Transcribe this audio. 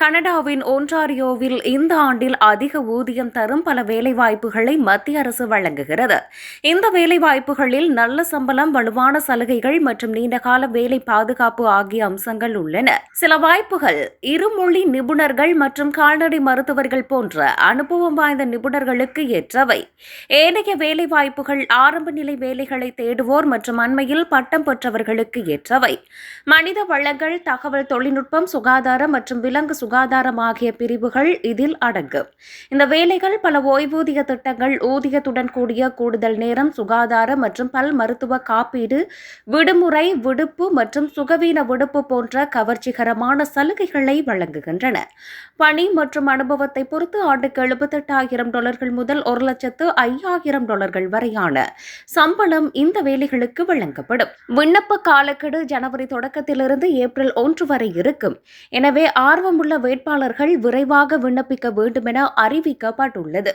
கனடாவின் ஒன்டாரியோவில் இந்த ஆண்டில் அதிக ஊதியம் தரும் பல வேலைவாய்ப்புகளை மத்திய அரசு வழங்குகிறது. இந்த வேலைவாய்ப்புகளில் நல்ல சம்பளம் வலுவான சலுகைகள் மற்றும் நீண்டகால வேலை பாதுகாப்பு ஆகிய அம்சங்கள் உள்ளன. சில வாய்ப்புகள் இருமொழி நிபுணர்கள் மற்றும் கால்நடை மருத்துவர்கள் போன்ற அனுபவம் வாய்ந்த நிபுணர்களுக்கு ஏற்றவை. ஏனைய வேலைவாய்ப்புகள் ஆரம்ப நிலை வேலைகளை தேடுவோர் மற்றும் அண்மையில் பட்டம் பெற்றவர்களுக்கு ஏற்றவை. மனித வளங்கள் தகவல் தொழில்நுட்பம் சுகாதாரம் மற்றும் விலங்கு சுகாதாரம் ஆகிய பிரிவுகள் இதில் அடங்கும். இந்த வேலைகள் பல ஓய்வூதிய திட்டங்கள் ஊதியத்துடன் கூடிய கூடுதல் நேரம் சுகாதார மற்றும் பல் மருத்துவ காப்பீடு விடுமுறை விடுப்பு மற்றும் சுகவீன விடுப்பு போன்ற கவர்ச்சிகரமான சலுகைகளை வழங்குகின்றன. பணி மற்றும் அனுபவத்தை பொறுத்து ஆண்டுக்கு எழுபத்தெட்டாயிரம் டாலர்கள் முதல் ஒரு லட்சத்து ஐயாயிரம் டாலர்கள் வரையான சம்பளம் இந்த வேலைகளுக்கு வழங்கப்படும். விண்ணப்ப காலக்கெடு ஜனவரி தொடக்கத்திலிருந்து ஏப்ரல் ஒன்று வரை இருக்கும். எனவே ஆர்வமுள்ள வேட்பாளர்கள் விரைவாக விண்ணப்பிக்க வேண்டும் என அறிவிக்கப்பட்டுள்ளது.